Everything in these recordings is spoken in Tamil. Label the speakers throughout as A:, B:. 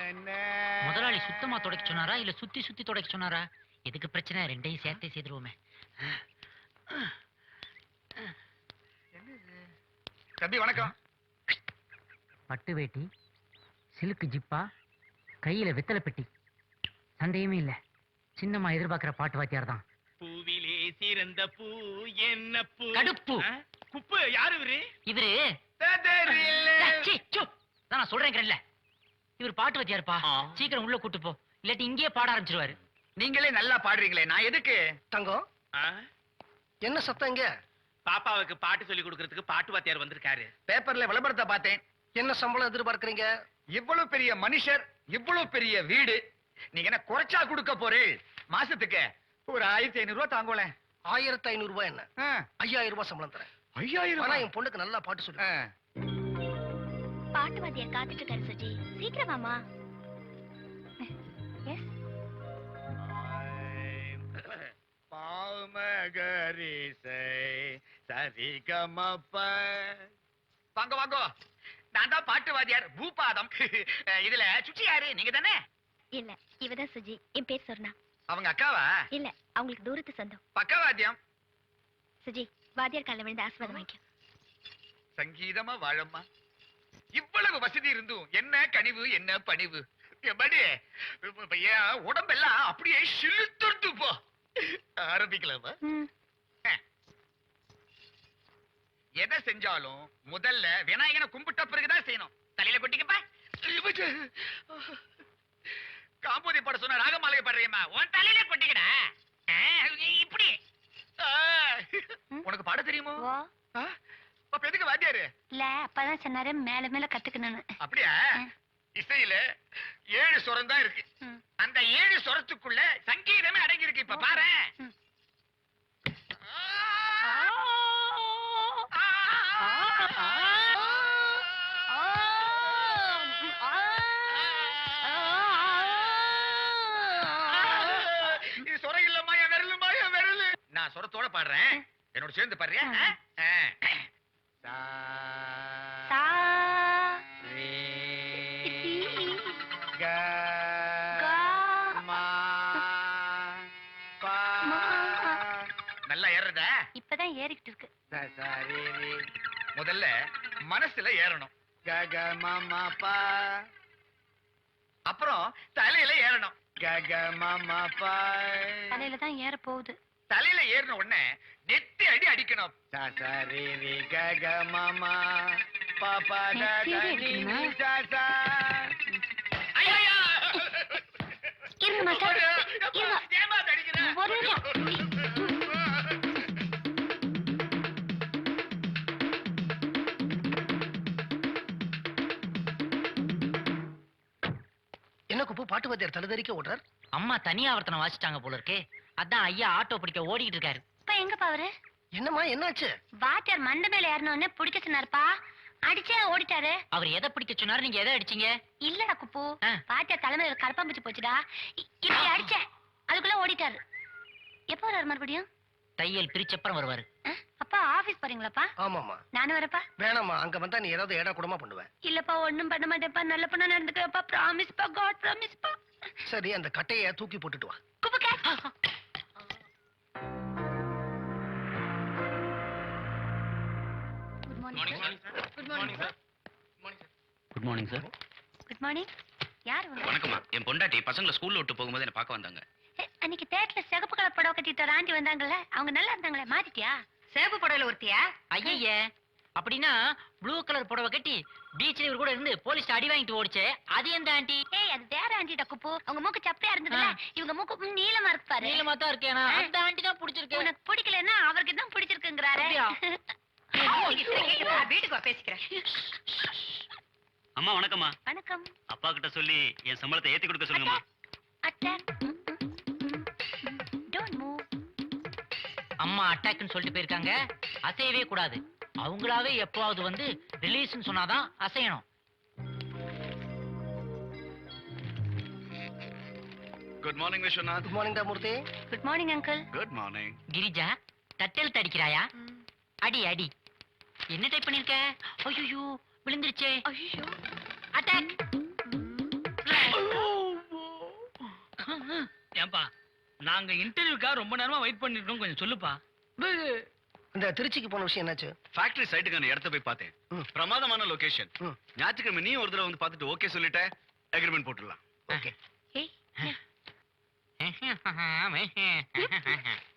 A: என்ன?
B: முதலாளி சுத்தமா துடைக்க சொன்னாரா? இல்ல சுத்தி சுத்தி துடைக்க சொன்னாரா? எதுக்கு பிரச்சனை? ரெண்டையும் சேர்த்தே செய்துருவோமே.
A: தம்பி வணக்கம்.
B: பட்டு வேட்டி சிலுக்கு ஜிப்பா கையில வெத்தலை பெட்டி. சந்தேகமே இல்ல. சின்னம்மா எதிர்பார்க்கிற பாட்டு வாத்தியார் தான்
C: பூவிலே சிறந்த பூ என்ன பூ?
B: கடுப்பு.
C: குப்பு யாரு இவரு?
B: இவரு? நான் சொல்றேங்கிறேன்ல. இவர் பாட்டு வாத்தியாருப்பா
C: ஆ.
B: சீக்கிரம் உள்ள கூட்டு போ. இல்லாட்டி இங்கேயே பாட ஆரம்பிச்சிருவாரு.
A: நீங்களே நல்லா பாடுறீங்களே நான் எதுக்கு?
D: தங்கம்? என்ன சத்தம் இங்க?
C: பாப்பாவுக்கு பாட்டு சொல்லி கொடுக்கறதுக்கு பாட்டு வாத்தியார் வந்திருக்காரு.
A: பேப்பர்ல விளம்பரத்தை பார்த்தேன்.
D: என்ன சம்பளம் எதிர்பார்க்கறீங்க?
A: இவ்வளவு பெரிய மனுஷர் இவ்வளவு பெரிய வீடு. நீங்க என்ன குறைச்சா கொடுக்க போறீள் மாசத்துக்கு ஒரு ஆயிரத்தி ஐநூறு ரூபாய் தாங்கோல
D: ஆயிரத்தி ஐநூறு ரூபாய் என்ன? ஐயாயிரம் ரூபாய் சம்பளம் தரேன்.
A: ஐயாயிரம்
D: ஆனா என் பொண்ணுக்கு நல்லா பாட்டு சொல்லு.
E: பாட்டு வாத்தியார் காத்துட்டு இருக்காரு சுஜி. சீக்கிரம் வாமா எஸ்
A: பாமகரிசை சரிகமப்ப. வாங்க வாங்க. நான் தான் பாட்டு வாத்தியார் பூபாதம். இதுல சுச்சி யாரு? நீங்க தானே?
E: இல்ல இவதான் சுஜி. என் பேர் சொர்ணா.
A: அவங்க அக்காவா?
E: இல்ல அவங்களுக்கு தூரத்து சொந்தம்.
A: பக்கவாத்தியம்.
E: சுஜி வாத்தியார் காலில் விழுந்து வாங்கிக்கோ.
A: சங்கீதமா வாழம்மா. இவ்வளவு வசதி இருந்தும் என்ன கனிவு என்ன பணிவு? உடம்பெல்லாம் அப்படியே சிலுத்துட்டு போ. ஆரம்பிக்கலாமா? எதை செஞ்சாலும் முதல்ல விநாயகனை கும்பிட்ட பிறகுதான் செய்யணும். தலையில கொட்டிக்கப்பா. காம்போதி பாட சொன்ன ராகமாலையை பாடுறியம்மா உன் தலையில கொட்டிக்கடா. இப்படி. உனக்கு பாட தெரியுமோ? அப்ப எதுக்கு வாத்தியாரு
E: இல்ல அப்பதான் சொன்னாரு மேல மேல கத்துக்கணும்னு
A: அப்படியா. இசையில ஏழு சுரம் தான் இருக்கு. அந்த ஏழு சுரத்துக்குள்ள சங்கீதமே அடங்கி இருக்கு இப்ப பாரு. இது சுரம் இல்லம்மா என் விரலுமா என் விரலு நான் சுரத்தோட பாடுறேன் என்னோட சேர்ந்து பாடுறியா க, மா, பா. நல்லா ஏறுறதா?
E: இப்பதான் ஏறிக்கிட்டு இருக்கு.
A: ச, ச, ரே, ரே. முதல்ல மனசுல ஏறணும். க க ம ம ப. அப்புறம் தலையில ஏறணும். க க ம ம ப.
E: தலையில தான் ஏற போகுது.
A: தலையில ஏறின உடனே நெத்தி அடி அடிக்கணும். ச ச ரே ரே க க ம ம. ப ப ட
E: நெத்தி
A: ட
E: அடி
A: நி
E: அடிக்கணுமா?
A: நி ச ச.
E: இருங்க மாஸ்டர்
A: எப்பா,
E: இருங்க
A: ஏம்மா அதை அடிக்கிற?
E: ஒரு நிமிஷம்.
D: என்ன குப்பு பாட்டு வாத்தியார் தழுதறிக்க ஓடுறார்?
B: அம்மா தனி ஆவர்த்தனம் வாசிட்டாங்க போல இருக்கே. அதான் ஐயா ஆட்டோ பிடிக்க ஓடிக்கிட்டு இருக்காரு.
E: இப்ப எங்க பாவரு
D: என்னம்மா என்னாச்சு?
E: வாத்தியார் மண்டை மேல ஏறணும்னு பிடிக்க சொன்னாருப்பா. அடிச்சே ஓடிட்டாரு.
B: அவர் எதை பிடிக்க சொன்னாரு? நீங்க எதை அடிச்சீங்க?
E: இல்லடா குப்பு.
B: ஆ.
E: வாத்தியார் தலைமையில கரப்பாம்பூச்சி போச்சுடா. இ- இப்படி அடிச்சேன் அதுக்குள்ள ஓடிட்டாரு. எப்போ வர்றாரு மறுபடியும்?
B: தையல் பிரிச்சப்புறம் வருவாரு.
E: ஆ, அப்பா ஆபீஸ் போறீங்களாப்பா?
D: ஆமாம்மா.
E: நானும் வரப்பா
D: வேணாம்மா அங்க வந்தா நீ ஏதாவது ஏடா கூடமா பண்ணுவேன்
E: இல்லப்பா ஒண்ணும் பண்ண மாட்டேன்ப்பா. நல்ல பொண்ணா நடந்துக்கப்பா ப்ராமிஸ்ப்பா காட் ப்ராமிஸ்ப்பா
D: சரி அந்த கட்டைய தூக்கி போட்டுட்டு வா.
E: Kuppu gate good morning good morning sir
F: good morning sir
E: good morning யார் உங்க
F: வணக்கம்மா. என் பொண்டாட்டி பசங்களை ஸ்கூல்ல விட்டு போகும்போது என்ன பார்க்க வந்தாங்க.
E: அன்னைக்கு தேட்டர்ல சிகப்பு கலர் புடவை கட்டிட்டு ஆண்டி வந்தாங்கல்ல அவங்க நல்லா இருந்தாங்களே மாத்திட்டியா சிவப்பு புடவையில ஒருத்தியா?
B: ஐயய்ய அப்படின்னா ப்ளூ கலர் புடவை கட்டி பீச்ல இவர் கூட இருந்து போலீஸ் அடி வாங்கிட்டு ஓடிச்சே. அது எந்த ஆண்டி?
E: ஏய் அது வேற ஆண்டிடா குப்பு. அவங்க மூக்கு சப்பையா இருந்ததுல. இவங்க மூக்கு நீளமா இருக்கு பாரு.
B: நீளமா தான் இருக்கேனா. அந்த ஆண்டி தான் பிடிச்சிருக்கு.
E: உனக்கு பிடிக்கலன்னா அவருக்கு தான் பிடிச்சிருக்குங்கறாரே? வீட்டுக்கு வா பேசிக்கிறேன்
F: அம்மா வணக்கம்மா.
E: வணக்கம்.
F: அப்பா கிட்ட சொல்லி என் சம்பளத்தை ஏத்தி கொடுக்க சொல்லுங்கம்மா.
E: மூவ்
B: அம்மா அட்டாக்னு சொல்லிட்டு போயிருக்காங்க. அசையவே கூடாது. அவங்களாவே எப்பவாவது வந்து ரிலீஸ்னு சொன்னாதான் அசையணும்.
F: Good morning Viswanath
D: good morning டா Murthy
E: good morning uncle
F: good morning
B: Girija தட்டெழுத்து அடிக்கிறாயா? அடி அடி. என்ன டைப் பண்ணிருக்க? ஐயோ விழுந்துருச்சே.
E: ஐயோ
B: அட்டாக்
G: ஏன்பா நாங்க இன்டர்வியூக்காக ரொம்ப நேரமா வெயிட் பண்ணிட்டு இருக்கோம் கொஞ்சம் சொல்லுப்பா.
D: இந்த திருச்சிக்கு போன விஷயம் என்னாச்சு?
F: ஃபேக்டரி சைட்டுக்கான இடத்த போய் பார்த்தேன். பிரமாதமான லொகேஷன். ஞாயிற்றுக்கிழமை நீ ஒரு தடவை வந்து பார்த்துட்டு ஓகே சொல்லிட்ட அக்ரிமெண்ட் போட்டுடலாம்.
D: ஓகே.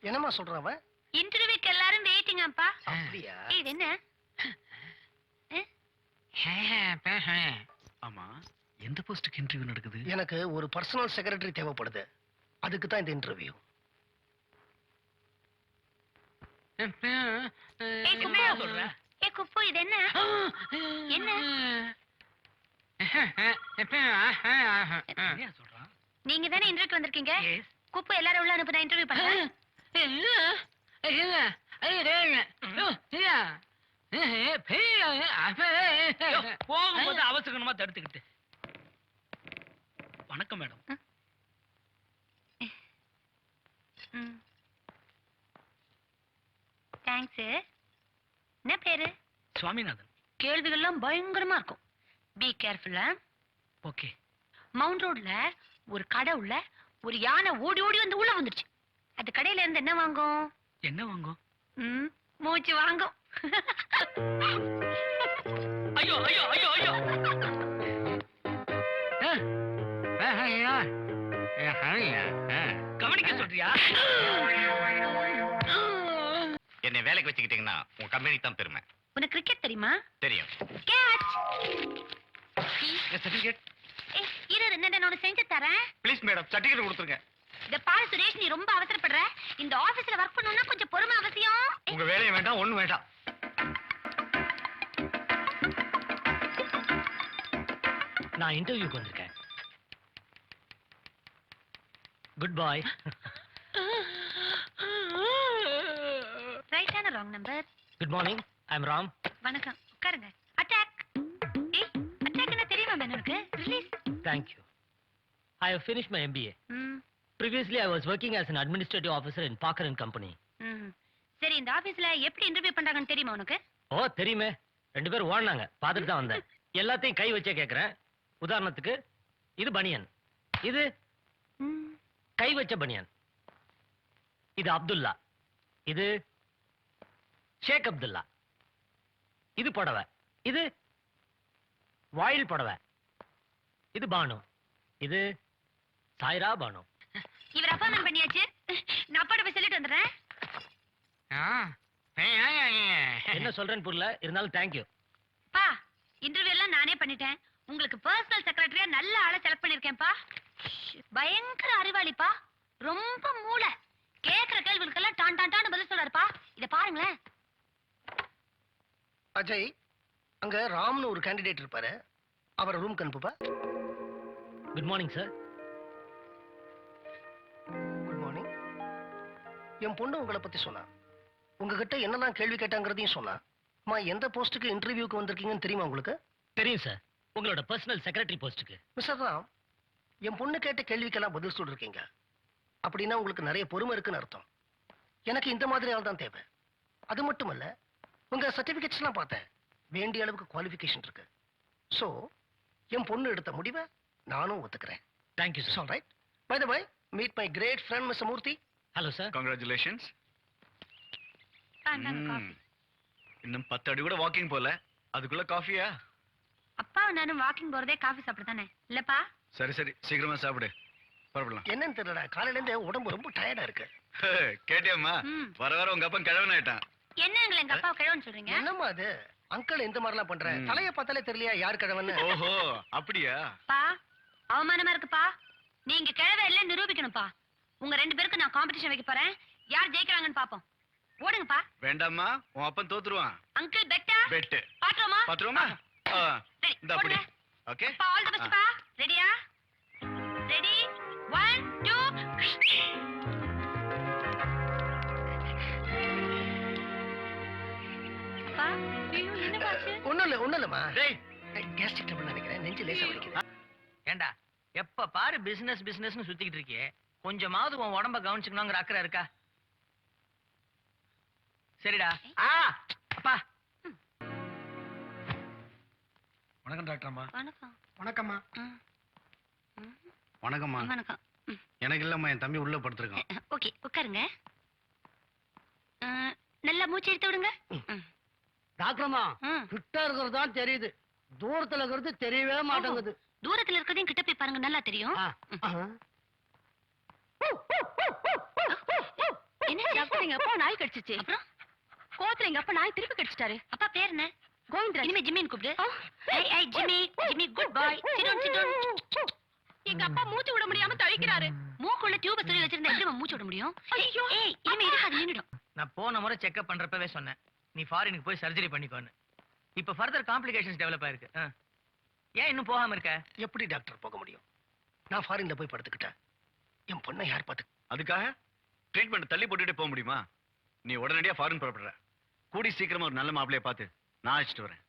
D: என்னம்மா சொல்றான்
E: இன்டர்வியூக்கு எல்லாரும் வெயிட்டிங் அப்பா
D: அப்படியா
E: ஏய் இது என்ன?
F: ஆமா எந்த போஸ்டுக்கு இன்டர்வியூ நடக்குது?
D: எனக்கு ஒரு பர்சனல் செக்ரட்டரி தேவைப்படுது. அதுக்கு தான் இந்த இன்டர்வியூ
E: குப்பு இது என்ன? நீங்க தானே இன்டர்வியூக்கு வந்திருக்கீங்க? குப்பு எல்லாரும் உள்ள அனுப்புனா இன்டர்வியூ
G: யோ, போகும்போது அவசரமா தடுத்துக்கிட்டு. வணக்கம் மேடம்.
E: தேங்க்ஸ். என்ன பேரு?
G: சுவாமிநாதன்.
E: கேள்விகள்லாம் பயங்கரமா இருக்கும். பி கேர்ஃபுல்லா
G: ஓகே.
E: மவுண்ட் ரோட்ல ஒரு கடை உள்ள ஒரு யானை ஓடி ஓடி வந்து உள்ள வந்துருச்சு. அது கடையில இருந்து என்ன வாங்கும்?
G: என்ன வாங்கும்?
E: மூச்சு வாங்கும்.
G: ஐயோ ஐயோ ஐயோ ஐயோ. கவனிக்க சொல்றியா?
F: என்னை வேலைக்கு வச்சுக்கிட்டீங்கன்னா உங்க கம்பெனி தான் பெருமை.
E: உனக்கு கிரிக்கெட் தெரியுமா?
F: தெரியும்.
E: கேட்ச்
F: சர்டிபிகேட்
E: ஏய் இரு இரு, நான் செஞ்சு தரேன்.
F: ப்ளீஸ் மேடம் சர்டிபிகேட் கொடுத்துருங்க.
E: இந்த பாரு சுரேஷ் நீ ரொம்ப அவசரப்படுற. இந்த ஆபீஸ்ல ஒர்க் பண்ணனும்னா கொஞ்சம் பொறுமை அவசியம்.
F: உங்க வேலையை வேண்டாம் ஒண்ணும் வேண்டாம்.
G: நான் இன்டர்வியூக்கு வந்திருக்கேன். Good bye
E: ரைட்டான wrong number
G: good morning I am Ram
E: வணக்கம். உட்காருங்க. அட்டாக் ஏய் அட்டாக் என்ன தெரியுமா மேனனுக்கு release
G: thank you I have finish my. MBA Previously, I was working as an administrative officer in Parker and Company.
E: சரி இந்த ஆபீஸ்ல எப்படி இன்டர்வியூ பண்றாங்கன்னு தெரியுமா உனக்கு?
G: ஓ தெரியுமே. ரெண்டு பேரும் ஓடினாங்க. பார்த்துட்டு தான் வந்தேன். எல்லாத்தையும் கை வச்சே கேட்கறேன் உதாரணத்துக்கு இது பனியன். இது
E: ம்.
G: கை வச்ச பனியன். இது அப்துல்லா. இது ஷேக் அப்துல்லா. இது புடவை. இது வாயில் புடவை. இது பானு. இது சாய்ரா பானு.
E: இவர் அப்பாயின்மெண்ட் பண்ணியாச்சு. நான் அப்பாட்ட போய் சொல்லிட்டு வந்துடுறேன்.
G: என்ன சொல்றேன்னு புரியல. இருந்தாலும் தேங்க்யூ
E: பா இன்டர்வியூ எல்லாம் நானே பண்ணிட்டேன். உங்களுக்கு பர்சனல் செக்ரட்டரியா நல்ல ஆளை செலக்ட் பண்ணிருக்கேன்ப்பா பயங்கர அறிவாளிப்பா. ரொம்ப மூளை. கேக்குற கேள்விகளுக்கெல்லாம் டான் டான் டான்னு பதில் சொல்றாருப்பா. இத பாருங்களேன்.
D: அஜய் அங்க ராம்னு ஒரு கேண்டிடேட் இருப்பாரு. அவரை ரூம்க்கு அனுப்புப்பா.
G: Good morning sir
D: good morning என் பொண்ணு உங்களை பத்தி சொன்னா. உங்ககிட்ட என்னெல்லாம் கேள்வி கேட்டாங்கிறதையும் சொன்னா. அம்மா எந்த போஸ்ட்டுக்கு இன்டர்வியூக்கு வந்திருக்கீங்கன்னு தெரியுமா உங்களுக்கு?
G: தெரியும் சார் உங்களோட பர்சனல் செக்ரட்டரி போஸ்ட்டுக்கு
D: மிஸ்டர் ராம் என் பொண்ணு கேட்ட கேள்விக்கெல்லாம் பதில் சொல்லிருக்கீங்க. அப்படின்னா உங்களுக்கு நிறைய பொறுமை இருக்குன்னு அர்த்தம். எனக்கு இந்த மாதிரி ஆள் தான் தேவை. அது மட்டும் இல்ல உங்க சர்டிபிகேட்ஸ்லாம் பார்த்தேன். வேண்டிய அளவுக்கு குவாலிஃபிகேஷன் இருக்கு. ஸோ என் பொண்ணு எடுத்த முடிவை நானும் ஒத்துக்கிறேன்.
G: Thank you sir
D: all right bye the bye meet my great friend miss Murthy
G: hello sir
F: congratulations. இன்னும் பத்து அடி கூட வாக்கிங் போல. அதுக்குள்ள காஃபியா
E: அப்பாவும் நானும் வாக்கிங் போறதே காஃபி சாப்பிட தானே இல்லப்பா?
F: சரி சரி. சீக்கிரமா சாப்பிடு. புறப்படலாம்.
D: என்னன்னு தெரியலடா. காலையில இருந்து உடம்பு ரொம்ப டயர்டா இருக்கு.
F: கேட்டியாம்மா?
E: ம்.
F: வர வர உங்க அப்பன் கிழவன் ஆயிட்டான்
E: என்ன எங்களை எங்க அப்பா கிழவன் சொல்றீங்க?
D: என்னம்மா அது? அங்கிள் இந்த மாதிரிலாம் பண்ற.
F: ம்.
D: தலைய பார்த்தாலே தெரியலையா யார் கிழவன்னு?
F: ஓஹோ அப்படியா?
E: பா அவமானமா இருக்குப்பா. நீங்க கிழவை இல்ல நிரூபிக்கணும்ப்பா. உங்க ரெண்டு பேருக்கு நான் காம்படிஷன் வைக்க போறேன். யார் ஜெயிக்கிறாங்கன்னு பாப்போம். ஓடுங்கப்பா.
F: வேண்டாம்மா உன் அப்பன் தோத்துருவான்.
E: அங்கிள் பெட்டா?
F: பெட்டு.
E: பாத்துருவோமா?
F: பாத்துருவோமா? ஆ,
E: சரி
F: இந்த அப்படி
E: போடுங்க
F: ஓகே?
E: பா ஆல் தி பெஸ்ட் பா. ரெடியா ரெடி 1 2 பா ஐயோ என்ன பாச்சு
D: ஒண்ணும் இல்ல ஒண்ணும் இல்லம்மா.
G: டேய்.
D: கேஸ்ட்ரிக் ட்ரபிள் நினைக்கிறேன். நெஞ்சு லேசா வலிக்குது.
B: ஏண்டா எப்ப பாரு பிசினஸ் பிசினஸ்னு சுத்திக்கிட்டு இருக்கியே. கொஞ்சமாவது உன் உடம்ப கவனிச்சுக்கணுங்கிற அக்கறை இருக்கா? சரிடா. ஆ அப்பா.
D: வணக்கம் டாக்டர் அம்மா.
E: வணக்கம்.
D: வணக்கம்மா.
F: வணக்கம்மா.
E: வணக்கம்.
H: எனக்கு இல்லம்மா என் தம்பி உள்ள படுத்திருக்கான்.
E: ஓகே உட்காருங்க. நல்லா மூச்சு எடுத்து விடுங்க.
G: டாக்டர்மா. கிட்ட இருக்கிறது தான் தெரியுது. தூரத்துல இருக்கிறது தெரியவே மாட்டேங்குது.
E: தூரத்துல இருக்கிறதையும் கிட்ட போய் பாருங்க நல்லா தெரியும். என்ன டாக்டர் எங்க அப்பா நாய் கடிச்சிச்சு. அப்புறம்? கோத்துல எங்க அப்பா நாய் திருப்பி கடிச்சிட்டாரு. அப்பா பேர் என்ன? கோவிந்தராஜ். இனிமே ஜிம்மின்னு கூப்பிடு. I I Jimmy Jimmy good bye. Sit down sit down. எங்க அப்பா மூச்சு விட முடியாம தவிக்கிறாரு. மூக்குள்ள டியூப சொல்லி வச்சிருந்தா எப்படி மூச்சு விட முடியும்? ஐயோ. ஏய் இனிமே இது அது நின்னுடும்.
I: நான் போன முறை செக்அப் பண்றப்பவே சொன்னேன். நீ ஃபாரினுக்கு போய் சர்ஜரி பண்ணிக்கோன்னு. இப்ப ஃபர்தர் காம்ப்ளிகேஷன்ஸ் டெவலப் ஆயிருக்கு. ஏன் இன்னும் போகாம இருக்க?
D: எப்படி டாக்டர் போக முடியும்? நான் ஃபாரின்ல போய் படுத்துக்கிட்டேன். என் பொண்ணை யார் பார்த்து
F: அதுக்காக ட்ரீட்மெண்ட் தள்ளி போட்டுட்டே போக முடியுமா? நீ உடனடியா ஃபாரின் புறப்படுற. கூடி சீக்கிரமா ஒரு நல்ல மாப்பிளைய பார்த்து நான் அழைச்சிட்டு வரேன்.